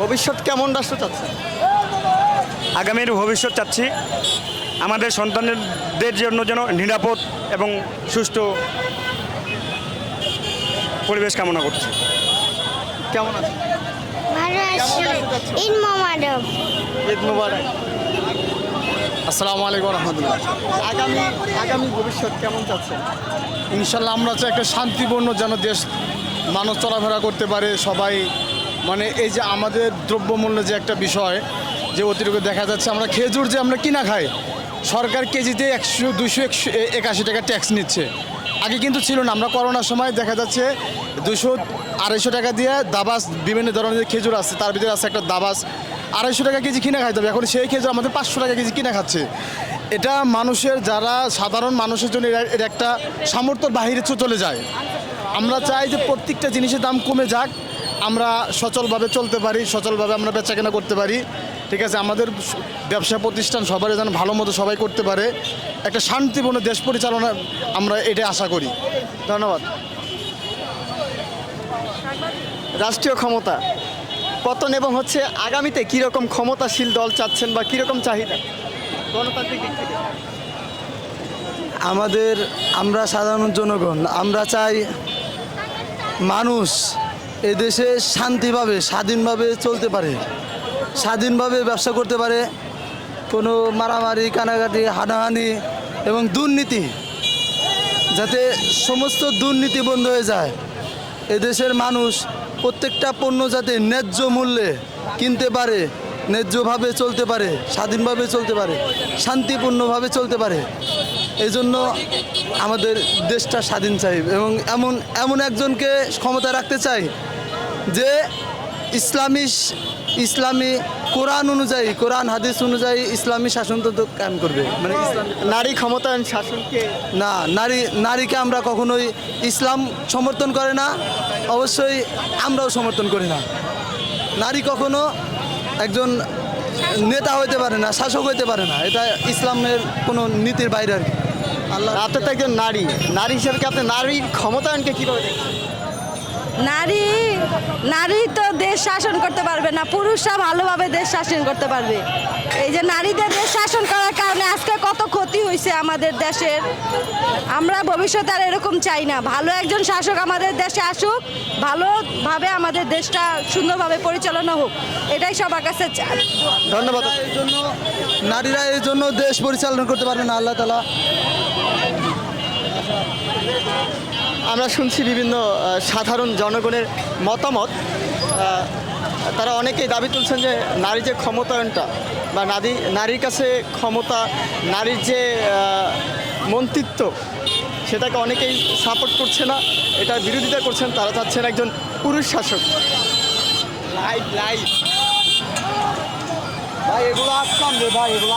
ভবিষ্যৎ কেমন রাষ্ট্র চাচ্ছেন আগামীর ভবিষ্যৎ চাচ্ছি। আমাদের সন্তানদের জন্য যেন নিরাপদ এবং সুষ্ঠু পরিবেশ কামনা করছি। কেমন আছে? ভালো আছি। ঈদ মোবারক। ঈদ মুবারক। আসসালামু আলাইকুম রহমতুল্লাহ। আগামী আগামী ভবিষ্যৎ কেমন চাচ্ছেন ইনশাল্লাহ আমরা চাই একটা শান্তিপূর্ণ যেন দেশ মানুষ চলাফেরা করতে পারে সবাই মানে এই যে আমাদের দ্রব্যমূল্য যে একটা বিষয়, যে অতিরিক্ত দেখা যাচ্ছে, আমরা খেজুর যে আমরা কিনা খাই, সরকার কেজিতে একশো দুশো একশো একাশি টাকা ট্যাক্স নিচ্ছে। আগে কিন্তু ছিল না, আমরা করোনার সময় দেখা যাচ্ছে দুশো আড়াইশো টাকা দিয়ে দাবাস, বিভিন্ন ধরনের খেজুর আছে, তার ভিতরে আছে একটা দাবাস, আড়াইশো টাকা কেজি কিনে খাইতে হবে। এখন সেই খেজুর আমাদের পাঁচশো টাকা কেজি কিনে খাচ্ছে। এটা মানুষের যারা সাধারণ মানুষের জন্য এটা একটা সামর্থ্যর বাহিরে চলে যায়। আমরা চাই যে প্রত্যেকটা জিনিসের দাম কমে যাক আমরা সচলভাবে চলতে পারি, সচলভাবে আমরা বেচা কেনা করতে পারি। ঠিক আছে, আমাদের ব্যবসা প্রতিষ্ঠান সবারই যেন ভালো মতো সবাই করতে পারে। একটা শান্তিপূর্ণ দেশ পরিচালনা আমরা এটা আশা করি। ধন্যবাদ। রাষ্ট্রীয় ক্ষমতা। পতন এবং হচ্ছে আগামীতে কীরকম ক্ষমতাশীল দল চাচ্ছেন বা কীরকম চাহিদা? গণতান্ত্রিক দিক থেকে। আমাদের, আমরা সাধারণ জনগণ, আমরা চাই মানুষ এদেশে শান্তিভাবে, স্বাধীনভাবে চলতে পারে। স্বাধীনভাবে ব্যবসা করতে পারে। কোনো মারামারি কানাকাটি হানাহানি এবং দুর্নীতি, যাতে সমস্ত দুর্নীতি বন্ধ হয়ে যায়। এদেশের মানুষ প্রত্যেকটা পণ্য যাতে ন্যায্য মূল্যে কিনতে পারে, ন্যায্যভাবে চলতে পারে, স্বাধীনভাবে চলতে পারে, শান্তিপূর্ণভাবে চলতে পারে। এই জন্য আমাদের দেশটা স্বাধীন চাই এবং এমন এমন একজনকে ক্ষমতা রাখতে চাই যে ইসলামী ইসলামী কোরআন অনুযায়ী কোরআন হাদিস অনুযায়ী ইসলামী শাসনতন্ত্র কায়েম করবে। মানে নারী ক্ষমতায়ন শাসনকে না নারী নারীকে আমরা কখনোই ইসলাম সমর্থন করে না অবশ্যই আমরাও সমর্থন করি না। নারী কখনো একজন নেতা হইতে পারে না শাসক হইতে পারে না এটা ইসলামের কোনো নীতির বাইরে আর কি। আপনি তো একজন নারী। নারী হিসেবে কি আপনি নারীর ক্ষমতায়নকে কীভাবে নারী নারী তো দেশ শাসন করতে পারবে না পুরুষরা ভালোভাবে দেশ শাসন করতে পারবে। এই যে নারীদের দেশ শাসন করার কারণে আজকে কত ক্ষতি হয়েছে আমাদের দেশের। আমরা ভবিষ্যতে আর এরকম চাই না। ভালো একজন শাসক আমাদের দেশে আসুক ভালোভাবে আমাদের দেশটা সুন্দরভাবে পরিচালনা হোক। এটাই সবার কাছে ধন্যবাদ। এই জন্য নারীরা এই জন্য দেশ পরিচালনা করতে পারবে না আল্লাহ তালা আমরা শুনছি বিভিন্ন সাধারণ জনগণের মতামত। তারা অনেকেই দাবি তুলছেন যে নারী যে ক্ষমতায়নটা বা নারী, নারীর কাছে ক্ষমতা, নারীর যে মন্ত্রিত্ব সেটাকে অনেকেই সাপোর্ট করছে না, এটার বিরোধিতা করছেন, তারা চাচ্ছেন একজন পুরুষ শাসক। লাইভ লাইভ ভাই, এগুলো আসলাম রে ভাই, এগুলো